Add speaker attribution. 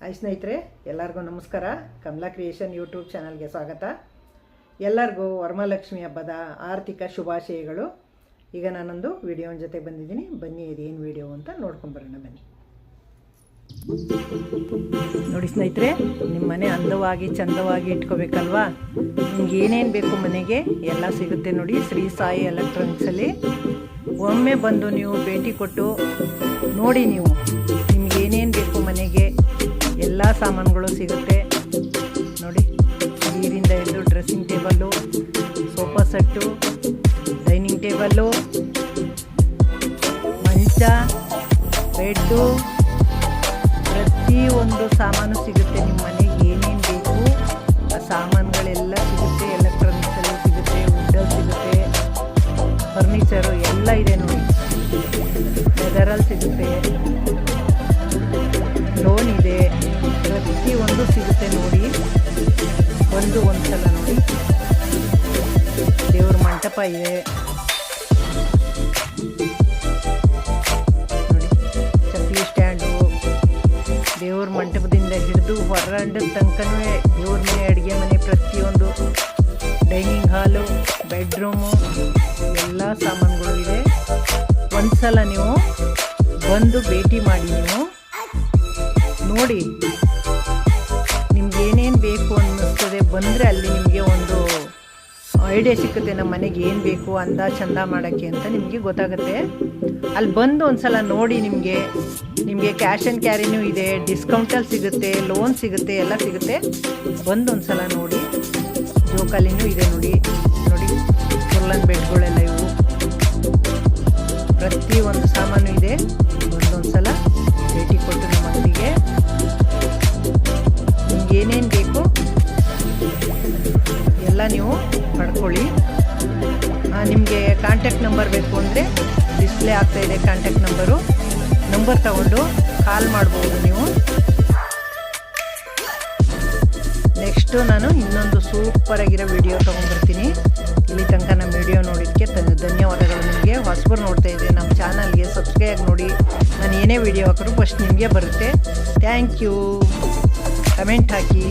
Speaker 1: Hi ಸ್ನೇಹಿತರೆ, ಎಲ್ಲರಿಗೂ ನಮಸ್ಕಾರ. ಕಮಲಾ ಕ್ರಿಯೇಷನ್ ಯೂಟ್ಯೂಬ್ ಚಾನಲ್ಗೆ ಸ್ವಾಗತ. ಎಲ್ಲರಿಗೂ ವರಮಹಾಲಕ್ಷ್ಮಿ ಹಬ್ಬದ ಆರ್ಥಿಕ ಶುಭಾಶಯಗಳು. ಈಗ ನಾನೊಂದು ವಿಡಿಯೋನ ಜೊತೆ ಬಂದಿದ್ದೀನಿ. ಬನ್ನಿ ಇದೇನು ವಿಡಿಯೋ ಅಂತ ನೋಡ್ಕೊಂಬರೋಣ ಬನ್ನಿ. ನೋಡಿ ಸ್ನೇಹಿತರೆ ನಿಮ್ಮ ಮನೆ ಅಂದವಾಗಿ, ಚಂದವಾಗಿ ಇಟ್ಕೋಬೇಕಲ್ವಾ? ನಿಮ್ಗೆ ಏನೇನು ಬೇಕು ಮನೆಗೆ, ಎಲ್ಲ ಸಿಗುತ್ತೆ ನೋಡಿ ಶ್ರೀ ಸಾಯಿ ಎಲೆಕ್ಟ್ರಾನಿಕ್ಸಲ್ಲಿ ಒಮ್ಮೆ ಬಂದು ನೀವು ಭೇಟಿ ಕೊಟ್ಟು ನೋಡಿ ನೀವು ನಿಮ್ಗೆ ಏನೇನು ಬೇಕು ಮನೆಗೆ ಎಲ್ಲ ಸಾಮಾನುಗಳು ಸಿಗುತ್ತೆ. ನೋಡಿ, ನೀರಿಂದ ಹಿಡಿದು dressing table sofa set dining table ಮಂಚ ಬೆಡ್ಡು ಪ್ರತಿಯೊಂದು ಸಾಮಾನು ಸಿಗುತ್ತೆ ನಿಮ್ಮ ಮನೆಗೆ ಏನೇನು ಬೇಕು, ಆ ಸಾಮಾನುಗಳೆಲ್ಲ ಸಿಗುತ್ತೆ. ಎಲೆಕ್ಟ್ರಾನಿಕ್ಸಲ್ಲಿ ಸಿಗುತ್ತೆ ವುಡ್ಡಲ್ಲಿ ಸಿಗುತ್ತೆ ಫರ್ನಿಚರು ಎಲ್ಲ ಇದೆ ನೋಡಿ. ಲೆದರಲ್ಲಿ ಸಿಗುತ್ತೆ. ಪ್ರತಿಯೊಂದು ಸಿಗುತ್ತೆ ನೋಡಿ. ಒಂದು ಒಂದು ಸಲ ನೋಡಿ. ದೇವ್ರ ಮಂಟಪ ಇದೆ. ನೋಡಿ, ಚಪ್ಪಲಿ ಸ್ಟ್ಯಾಂಡು ದೇವ್ರ ಮಂಟಪದಿಂದ ಹಿಡಿದು ಹೊರಂಡ ತನಕನೂ ದೇವ್ರ ಮನೆ, ಅಡುಗೆ ಮನೆ ಪ್ರತಿಯೊಂದು. ಡೈನಿಂಗ್ ಹಾಲು ಬೆಡ್ರೂಮು ಎಲ್ಲ ಸಾಮಾನುಗಳು ಇದೆ. ಒಂದ್ಸಲ ನೀವು ಬಂದು ಭೇಟಿ ಮಾಡಿ ನೀವು. ನೋಡಿ ಬಂದರೆ ಅಲ್ಲಿ ನಿಮಗೆ ಒಂದು ಐಡಿಯಾ ಸಿಕ್ಕುತ್ತೆ ನಮ್ಮ ಮನೆಗೆ ಏನು ಬೇಕು ಅಂದ ಚಂದ ಮಾಡೋಕ್ಕೆ ಅಂತ ನಿಮಗೆ ಗೊತ್ತಾಗುತ್ತೆ. ಅಲ್ಲಿ ಬಂದು ಒಂದ್ಸಲ ನೋಡಿ ನಿಮಗೆ ನಿಮಗೆ ಕ್ಯಾಶ್ ಆ್ಯಂಡ್ ಕ್ಯಾರಿನೂ ಇದೆ ಡಿಸ್ಕೌಂಟಲ್ಲಿ ಸಿಗುತ್ತೆ ಲೋನ್ ಸಿಗುತ್ತೆ, ಎಲ್ಲ ಸಿಗುತ್ತೆ. ಬಂದು ಒಂದ್ಸಲ ನೋಡಿ, ಜೋಕಾಲಿನೂ ಇದೆ ನೋಡಿ ನೋಡಿ ಕುರ್ಲನ್ ಬೆಡ್ಗಳೆಲ್ಲ ಇವು. ನೀವು ಪಡ್ಕೊಳ್ಳಿ. ನಿಮಗೆ ಕಾಂಟ್ಯಾಕ್ಟ್ ನಂಬರ್ ಬೇಕು ಅಂದರೆ ಡಿಸ್ಪ್ಲೇ ಆಗ್ತಾ ಇದೆ ಕಾಂಟ್ಯಾಕ್ಟ್ ನಂಬರು ನಂಬರ್ ತಗೊಂಡು ಕಾಲ್ ಮಾಡ್ಬೋದು ನೀವು. ನೆಕ್ಸ್ಟು ನಾನು ಇನ್ನೊಂದು ಸೂಪರಾಗಿರೋ ವಿಡಿಯೋ ತೊಗೊಂಡ್ಬರ್ತೀನಿ. ಇಲ್ಲಿ ತನಕ ನಮ್ಮ ವಿಡಿಯೋ ನೋಡಿದ್ದಕ್ಕೆ ಧನ್ಯವಾದಗಳು ನಿಮಗೆ. ಹೊಸಬರು ನೋಡ್ತಾ ಇದ್ದೆ ನಮ್ಮ ಚಾನಲ್ಗೆ ಸಬ್ಸ್ಕ್ರೈಬ್ ನೋಡಿ ನಾನು ಏನೇ ವಿಡಿಯೋ ಹಾಕಿದ್ರು ಫಸ್ಟ್ ನಿಮಗೆ ಬರುತ್ತೆ. Thank you comment hockey.